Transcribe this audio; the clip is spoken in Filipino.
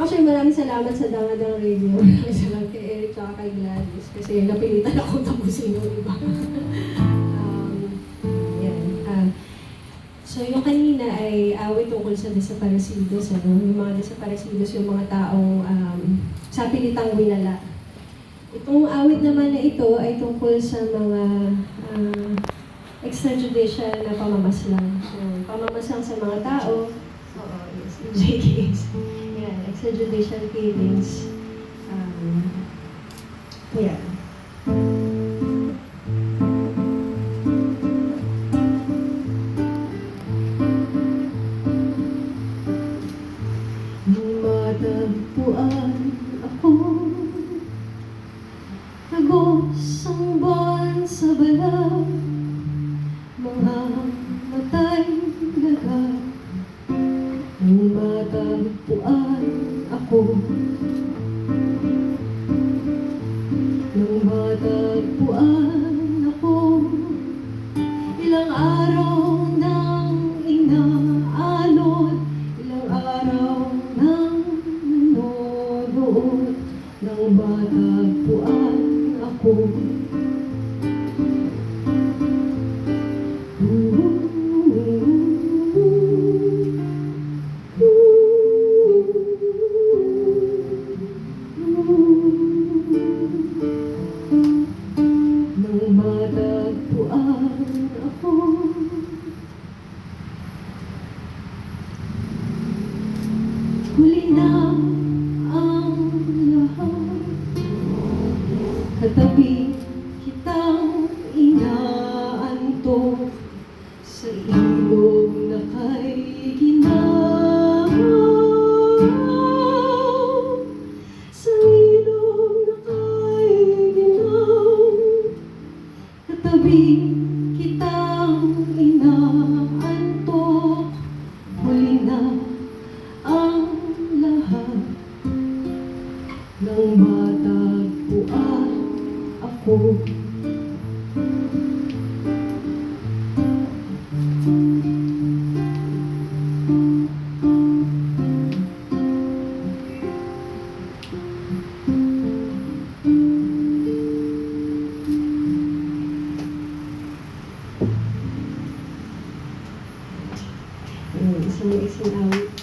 Actually, maraming salamat sa Dangadang Radio. Maraming salamat kay Eric at kay Gladys. Kasi napilitan ako tapusin yung iba. um, yan. Ah, so, yung kanina ay awit tungkol sa desaparecidos. Ano? Yung mga desaparecidos, yung mga taong um, sa pilitang winala. Itong awit naman na ito ay tungkol sa mga ah, extrajudicial na pamamaslang. Yung pamamaslang sa mga tao. Oo, yes, JKs. Yan, extrajudicial killings. Um, yan. Nung matagpuan ako Agos ang buwan sa balaw Mga matay ako. Nung matagpuan ako Ilang araw nang inaalot Ilang araw nang nanonood Nang matagpuan ako. Nang matagpuan ako Huli na ang Katabi gabi kitang inaantok Huli na ang lahat. Nang matagpuan ako Mm. Yun, isa na isang awit.